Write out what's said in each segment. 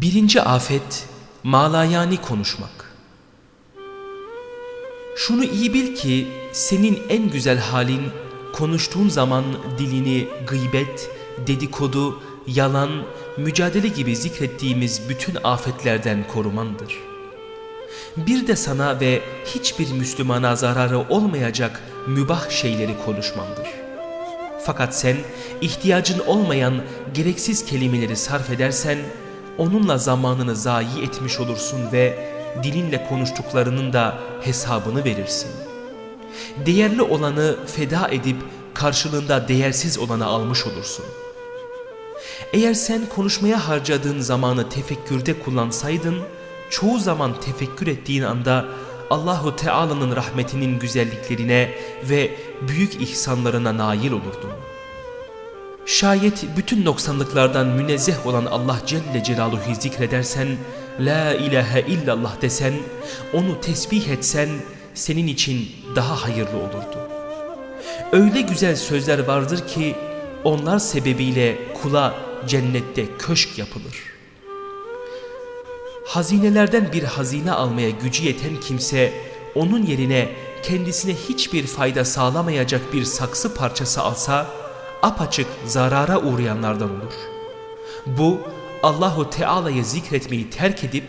Birinci afet malayani konuşmak. Şunu iyi bil ki senin en güzel halin konuştuğun zaman dilini gıybet, dedikodu, yalan, mücadele gibi zikrettiğimiz bütün afetlerden korumandır. Bir de sana ve hiçbir Müslümana zararı olmayacak mübah şeyleri konuşmandır. Fakat sen ihtiyacın olmayan gereksiz kelimeleri sarf edersen, onunla zamanını zayi etmiş olursun ve dilinle konuştuklarının da hesabını verirsin. Değerli olanı feda edip karşılığında değersiz olanı almış olursun. Eğer sen konuşmaya harcadığın zamanı tefekkürde kullansaydın, çoğu zaman tefekkür ettiğin anda Allahu Teala'nın rahmetinin güzelliklerine ve büyük ihsanlarına nail olurdun. Şayet bütün noksanlıklardan münezzeh olan Allah Celle Celaluhu'yu zikredersen, La ilahe illallah desen, onu tesbih etsen senin için daha hayırlı olurdu. Öyle güzel sözler vardır ki onlar sebebiyle kula cennette köşk yapılır. Hazinelerden bir hazine almaya gücü yeten kimse onun yerine kendisine hiçbir fayda sağlamayacak bir saksı parçası alsa, apaçık zarara uğrayanlardan olur. Bu Allahu Teala'yı zikretmeyi terk edip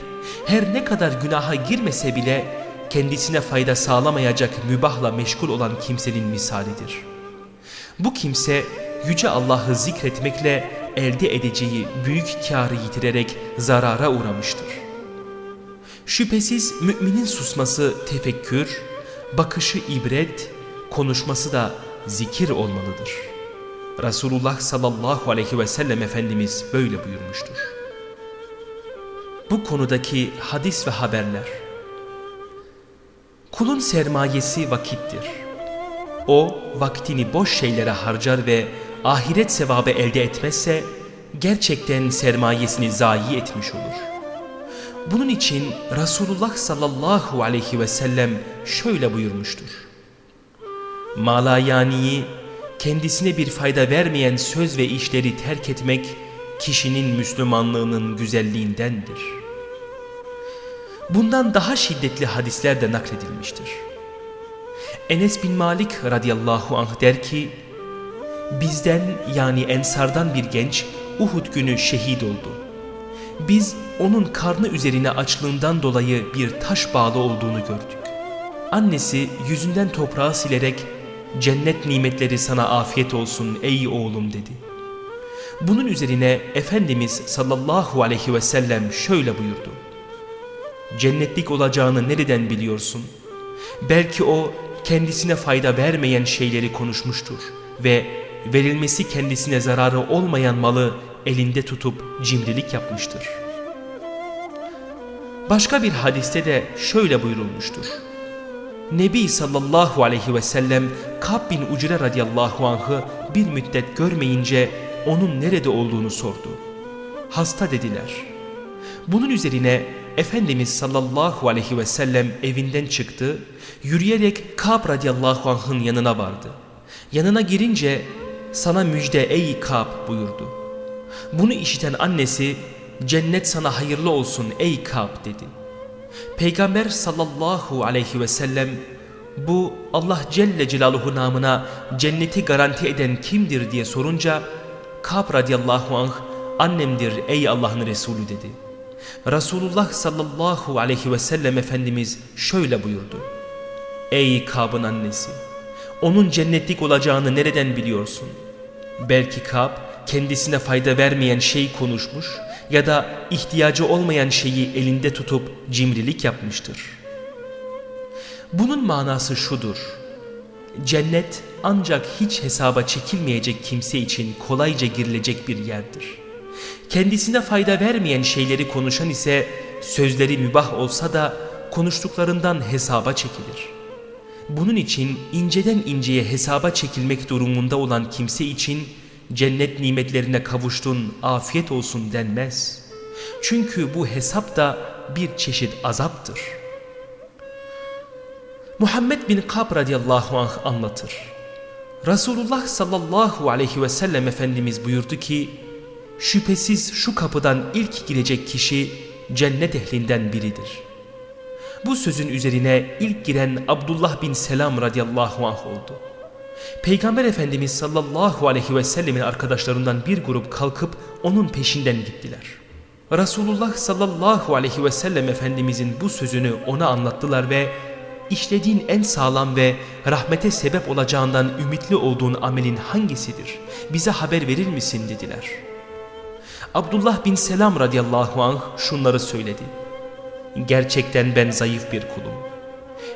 her ne kadar günaha girmese bile kendisine fayda sağlamayacak mübahla meşgul olan kimsenin misalidir. Bu kimse yüce Allah'ı zikretmekle elde edeceği büyük kârı yitirerek zarara uğramıştır. Şüphesiz müminin susması tefekkür, bakışı ibret, konuşması da zikir olmalıdır.'' Resulullah sallallahu aleyhi ve sellem Efendimiz böyle buyurmuştur. Bu konudaki hadis ve haberler. Kulun sermayesi vakittir. O vaktini boş şeylere harcar ve ahiret sevabı elde etmezse gerçekten sermayesini zayi etmiş olur. Bunun için Resulullah sallallahu aleyhi ve sellem şöyle buyurmuştur. Malayaniyi kendisine bir fayda vermeyen söz ve işleri terk etmek kişinin Müslümanlığının güzelliğindendir. Bundan daha şiddetli hadisler de nakledilmiştir. Enes bin Malik radıyallahu anh der ki, Bizden yani ensardan bir genç Uhud günü şehit oldu. Biz onun karnı üzerine açlığından dolayı bir taş bağlı olduğunu gördük. Annesi yüzünden toprağı silerek cennet nimetleri sana afiyet olsun ey oğlum dedi. Bunun üzerine Efendimiz sallallahu aleyhi ve sellem şöyle buyurdu. Cennetlik olacağını nereden biliyorsun? Belki o kendisine fayda vermeyen şeyleri konuşmuştur ve verilmesi kendisine zararı olmayan malı elinde tutup cimrilik yapmıştır. Başka bir hadiste de şöyle buyurulmuştur. Nebi sallallahu aleyhi ve sellem Kab bin Ucre radiyallahu anh'ı bir müddet görmeyince onun nerede olduğunu sordu. Hasta dediler. Bunun üzerine Efendimiz sallallahu aleyhi ve sellem evinden çıktı, yürüyerek Kab radiyallahu anh'ın yanına vardı. Yanına girince sana müjde ey Kab buyurdu. Bunu işiten annesi cennet sana hayırlı olsun ey Kab dedi. Peygamber sallallahu aleyhi ve sellem bu Allah Celle Celaluhu namına cenneti garanti eden kimdir diye sorunca Kab radiyallahu anh annemdir ey Allah'ın Resulü dedi. Resulullah sallallahu aleyhi ve sellem Efendimiz şöyle buyurdu. Ey Kab'ın annesi onun cennetlik olacağını nereden biliyorsun? Belki Kab kendisine fayda vermeyen şey konuşmuş ya da ihtiyacı olmayan şeyi elinde tutup cimrilik yapmıştır. Bunun manası şudur. Cennet ancak hiç hesaba çekilmeyecek kimse için kolayca girilecek bir yerdir. Kendisine fayda vermeyen şeyleri konuşan ise sözleri mübah olsa da konuştuklarından hesaba çekilir. Bunun için inceden inceye hesaba çekilmek durumunda olan kimse için cennet nimetlerine kavuştun afiyet olsun denmez. Çünkü bu hesap da bir çeşit azaptır. Muhammed bin Kab radiyallahu anh anlatır. Resulullah sallallahu aleyhi ve sellem Efendimiz buyurdu ki, şüphesiz şu kapıdan ilk girecek kişi cennet ehlinden biridir. Bu sözün üzerine ilk giren Abdullah bin Selam radıyallahu anh oldu. Peygamber Efendimiz sallallahu aleyhi ve sellemin arkadaşlarından bir grup kalkıp onun peşinden gittiler. Resulullah sallallahu aleyhi ve sellem Efendimizin bu sözünü ona anlattılar ve işlediğin en sağlam ve rahmete sebep olacağından ümitli olduğun amelin hangisidir? Bize haber verir misin dediler. Abdullah bin Selam radıyallahu anh şunları söyledi. Gerçekten ben zayıf bir kulum.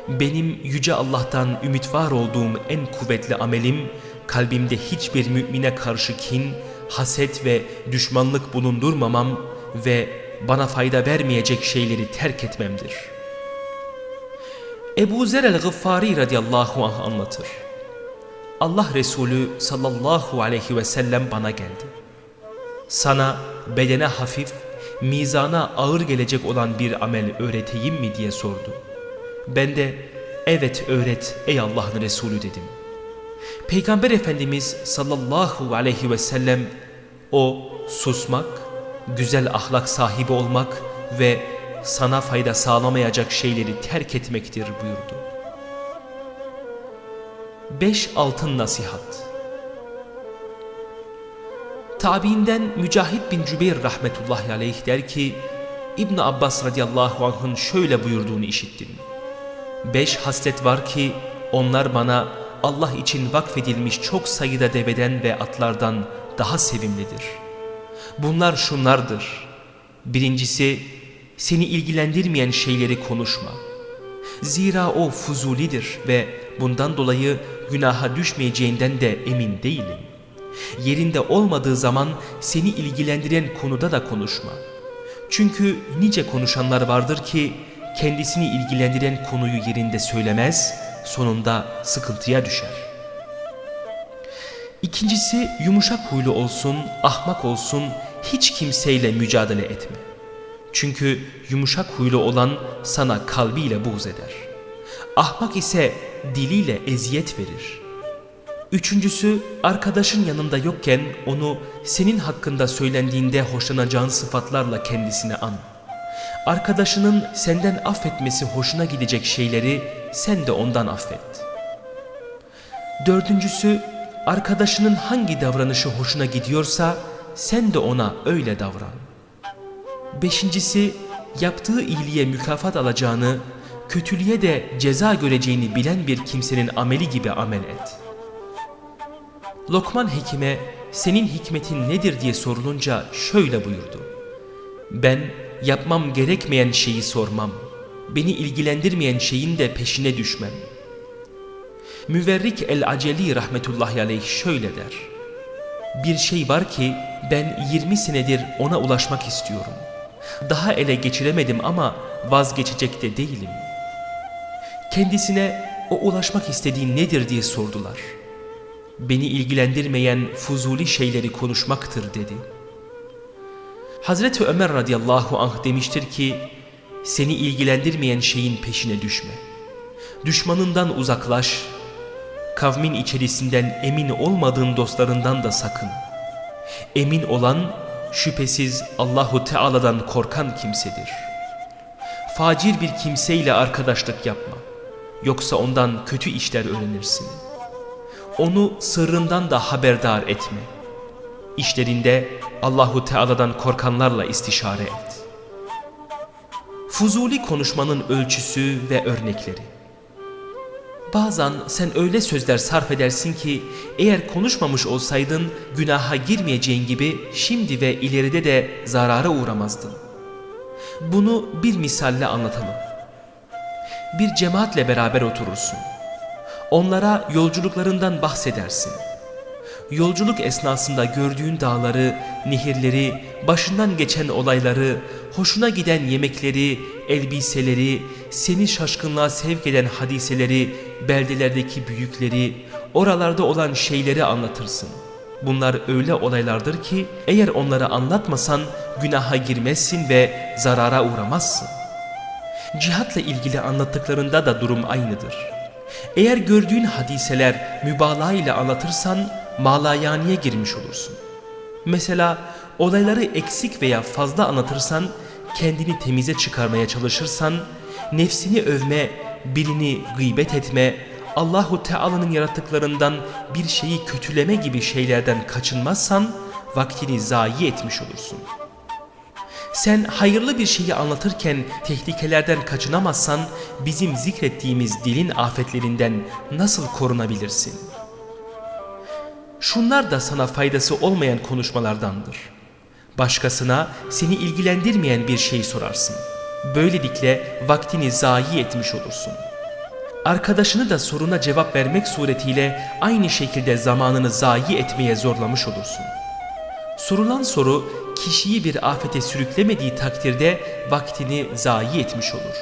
Benim yüce Allah'tan ümit var olduğum en kuvvetli amelim kalbimde hiçbir mümine karşı kin, haset ve düşmanlık bulundurmamam ve bana fayda vermeyecek şeyleri terk etmemdir. Ebu Zer el-Gıffari radiyallahu anh anlatır. Allah Resulü sallallahu aleyhi ve sellem bana geldi. Sana bedene hafif, mizana ağır gelecek olan bir amel öğreteyim mi diye sordu. Ben de evet öğret ey Allah'ın Resulü dedim. Peygamber Efendimiz sallallahu aleyhi ve sellem o susmak, güzel ahlak sahibi olmak ve sana fayda sağlamayacak şeyleri terk etmektir buyurdu. 5 Altın Nasihat Tabiinden Mücahit bin Cübeyr rahmetullahi aleyh der ki İbn Abbas radıyallahu anh'ın şöyle buyurduğunu işittim. Beş haslet var ki onlar bana Allah için vakfedilmiş çok sayıda deveden ve atlardan daha sevimlidir. Bunlar şunlardır. Birincisi seni ilgilendirmeyen şeyleri konuşma. Zira o fuzulidir ve bundan dolayı günaha düşmeyeceğinden de emin değilim. Yerinde olmadığı zaman seni ilgilendiren konuda da konuşma. Çünkü nice konuşanlar vardır ki kendisini ilgilendiren konuyu yerinde söylemez, sonunda sıkıntıya düşer. İkincisi yumuşak huylu olsun, ahmak olsun, hiç kimseyle mücadele etme. Çünkü yumuşak huylu olan sana kalbiyle buğz eder. Ahmak ise diliyle eziyet verir. Üçüncüsü arkadaşın yanında yokken onu senin hakkında söylendiğinde hoşlanacağın sıfatlarla kendisine an. Arkadaşının senden affetmesi hoşuna gidecek şeyleri sen de ondan affet. Dördüncüsü arkadaşının hangi davranışı hoşuna gidiyorsa sen de ona öyle davran. Beşincisi yaptığı iyiliğe mükafat alacağını, kötülüğe de ceza göreceğini bilen bir kimsenin ameli gibi amel et. Lokman Hekim'e senin hikmetin nedir diye sorulunca şöyle buyurdu. Ben yapmam gerekmeyen şeyi sormam. Beni ilgilendirmeyen şeyin de peşine düşmem. Müverrik el-Aceli rahmetullahi aleyh şöyle der. Bir şey var ki ben 20 senedir ona ulaşmak istiyorum. Daha ele geçiremedim ama vazgeçecek de değilim. Kendisine o ulaşmak istediğin nedir diye sordular. Beni ilgilendirmeyen fuzuli şeyleri konuşmaktır dedi. Hazreti Ömer radıyallahu anh demiştir ki seni ilgilendirmeyen şeyin peşine düşme. Düşmanından uzaklaş, kavmin içerisinden emin olmadığın dostlarından da sakın. Emin olan şüphesiz Allahu Teala'dan korkan kimsedir. Facir bir kimseyle arkadaşlık yapma. Yoksa ondan kötü işler öğrenirsin. Onu sırrından da haberdar etme. İşlerinde Allahu Teala'dan korkanlarla istişare et. Fuzuli konuşmanın ölçüsü ve örnekleri. Bazen sen öyle sözler sarf edersin ki eğer konuşmamış olsaydın günaha girmeyeceğin gibi şimdi ve ileride de zarara uğramazdın. Bunu bir misalle anlatalım. Bir cemaatle beraber oturursun. Onlara yolculuklarından bahsedersin. Yolculuk esnasında gördüğün dağları, nehirleri, başından geçen olayları, hoşuna giden yemekleri, elbiseleri, seni şaşkınlığa sevk eden hadiseleri, beldelerdeki büyükleri, oralarda olan şeyleri anlatırsın. Bunlar öyle olaylardır ki eğer onları anlatmasan günaha girmezsin ve zarara uğramazsın. Cihatla ilgili anlattıklarında da durum aynıdır. Eğer gördüğün hadiseler mübalağa ile anlatırsan malayaniye girmiş olursun. Mesela olayları eksik veya fazla anlatırsan, kendini temize çıkarmaya çalışırsan, nefsini övme, birini gıybet etme, Allahu Teala'nın yarattıklarından bir şeyi kötüleme gibi şeylerden kaçınmazsan vaktini zayi etmiş olursun. Sen hayırlı bir şeyi anlatırken tehlikelerden kaçınamazsan bizim zikrettiğimiz dilin afetlerinden nasıl korunabilirsin? Şunlar da sana faydası olmayan konuşmalardandır. Başkasına seni ilgilendirmeyen bir şey sorarsın. Böylelikle vaktini zayi etmiş olursun. Arkadaşını da soruna cevap vermek suretiyle aynı şekilde zamanını zayi etmeye zorlamış olursun. Sorulan soru kişiyi bir afete sürüklemediği takdirde vaktini zayi etmiş olur.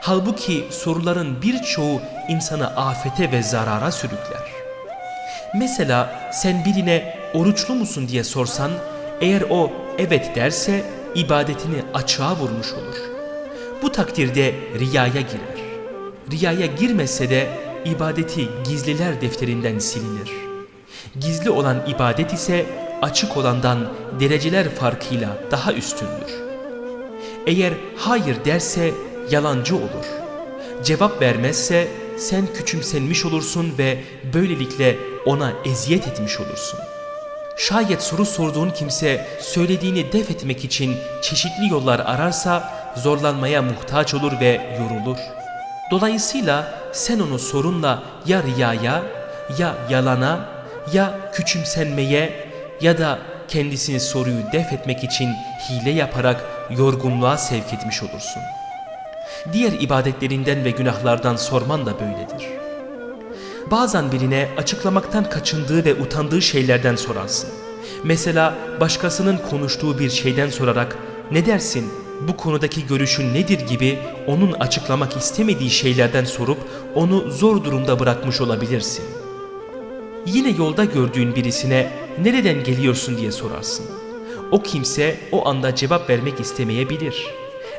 Halbuki soruların birçoğu insanı afete ve zarara sürükler. Mesela sen birine oruçlu musun diye sorsan eğer o evet derse ibadetini açığa vurmuş olur. Bu takdirde riyaya girer. Riyaya girmese de ibadeti gizliler defterinden silinir. Gizli olan ibadet ise açık olandan dereceler farkıyla daha üstündür. Eğer hayır derse yalancı olur. Cevap vermezse sen küçümsenmiş olursun ve böylelikle ona eziyet etmiş olursun. Şayet soru sorduğun kimse söylediğini def etmek için çeşitli yollar ararsa zorlanmaya muhtaç olur ve yorulur. Dolayısıyla sen onu sorunla ya riyaya ya yalana ya küçümsenmeye ya da kendisini soruyu def etmek için hile yaparak yorgunluğa sevk etmiş olursun. Diğer ibadetlerinden ve günahlardan sorman da böyledir. Bazen birine açıklamaktan kaçındığı ve utandığı şeylerden sorarsın. Mesela başkasının konuştuğu bir şeyden sorarak ne dersin bu konudaki görüşün nedir gibi onun açıklamak istemediği şeylerden sorup onu zor durumda bırakmış olabilirsin. Yine yolda gördüğün birisine nereden geliyorsun diye sorarsın. O kimse o anda cevap vermek istemeyebilir.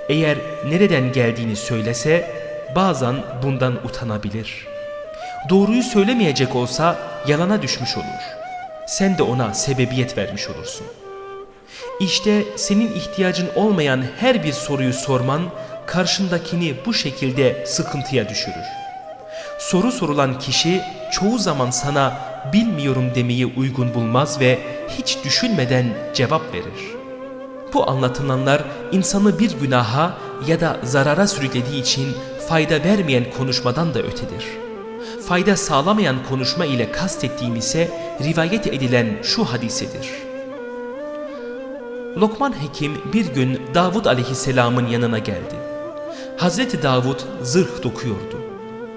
Eğer nereden geldiğini söylese bazen bundan utanabilir. Doğruyu söylemeyecek olsa yalana düşmüş olur. Sen de ona sebebiyet vermiş olursun. İşte senin ihtiyacın olmayan her bir soruyu sorman karşındakini bu şekilde sıkıntıya düşürür. Soru sorulan kişi çoğu zaman sana bilmiyorum demeyi uygun bulmaz ve hiç düşünmeden cevap verir. Bu anlatılanlar insanı bir günaha ya da zarara sürüklediği için fayda vermeyen konuşmadan da ötedir. Fayda sağlamayan konuşma ile kastettiğim ise rivayet edilen şu hadisedir. Lokman Hekim bir gün Davud aleyhisselamın yanına geldi. Hazreti Davud zırh dokuyordu.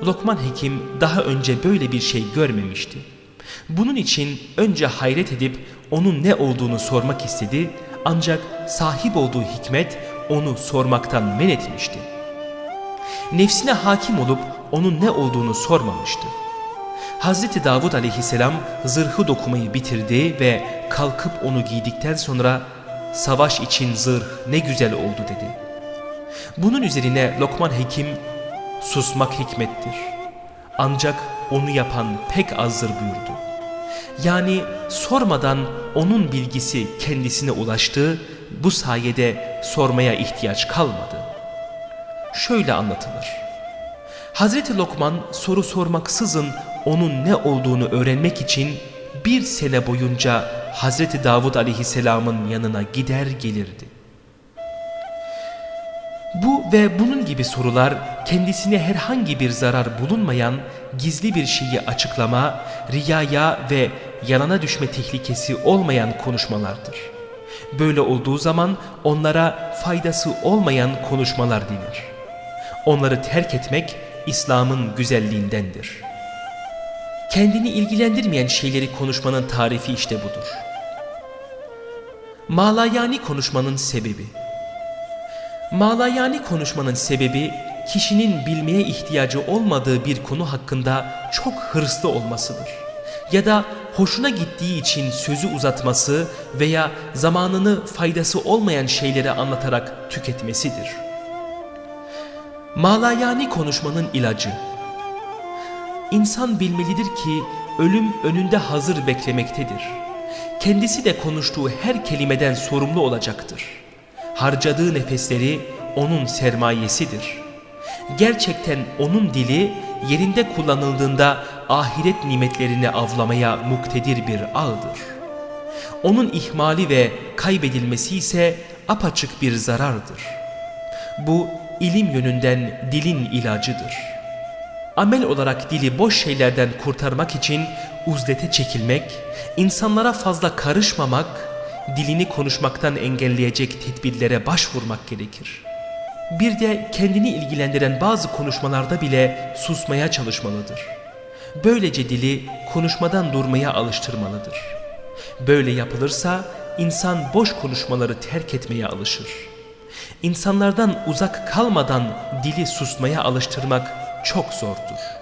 Lokman Hekim daha önce böyle bir şey görmemişti. Bunun için önce hayret edip onun ne olduğunu sormak istedi ancak sahip olduğu hikmet onu sormaktan men etmişti. Nefsine hakim olup onun ne olduğunu sormamıştı. Hazreti Davud aleyhisselam zırhı dokumayı bitirdi ve kalkıp onu giydikten sonra savaş için zırh ne güzel oldu dedi. Bunun üzerine Lokman Hekim susmak hikmettir. Ancak onu yapan pek azdır buyurdu. Yani sormadan onun bilgisi kendisine ulaştı, bu sayede sormaya ihtiyaç kalmadı. Şöyle anlatılır. Hazreti Lokman soru sormaksızın onun ne olduğunu öğrenmek için bir sene boyunca Hazreti Davud aleyhisselamın yanına gider gelirdi. Bu ve bunun gibi sorular kendisine herhangi bir zarar bulunmayan gizli bir şeyi açıklama, riyaya ve yalana düşme tehlikesi olmayan konuşmalardır. Böyle olduğu zaman onlara faydası olmayan konuşmalar denir. Onları terk etmek İslam'ın güzelliğindendir. Kendini ilgilendirmeyen şeyleri konuşmanın tarifi işte budur. Malayani konuşmanın sebebi Malayani konuşmanın sebebi kişinin bilmeye ihtiyacı olmadığı bir konu hakkında çok hırslı olmasıdır. Ya da hoşuna gittiği için sözü uzatması veya zamanını faydası olmayan şeyleri anlatarak tüketmesidir. Malayani konuşmanın ilacı İnsan bilmelidir ki ölüm önünde hazır beklemektedir. Kendisi de konuştuğu her kelimeden sorumlu olacaktır. Harcadığı nefesleri onun sermayesidir. Gerçekten onun dili yerinde kullanıldığında ahiret nimetlerini avlamaya muktedir bir ağdır. Onun ihmali ve kaybedilmesi ise apaçık bir zarardır. Bu ilim yönünden dilin ilacıdır. Amel olarak dili boş şeylerden kurtarmak için uzlete çekilmek, insanlara fazla karışmamak, dilini konuşmaktan engelleyecek tedbirlere başvurmak gerekir. Bir de kendini ilgilendiren bazı konuşmalarda bile susmaya çalışmalıdır. Böylece dili konuşmadan durmaya alıştırmalıdır. Böyle yapılırsa insan boş konuşmaları terk etmeye alışır. İnsanlardan uzak kalmadan dili susmaya alıştırmak çok zordur.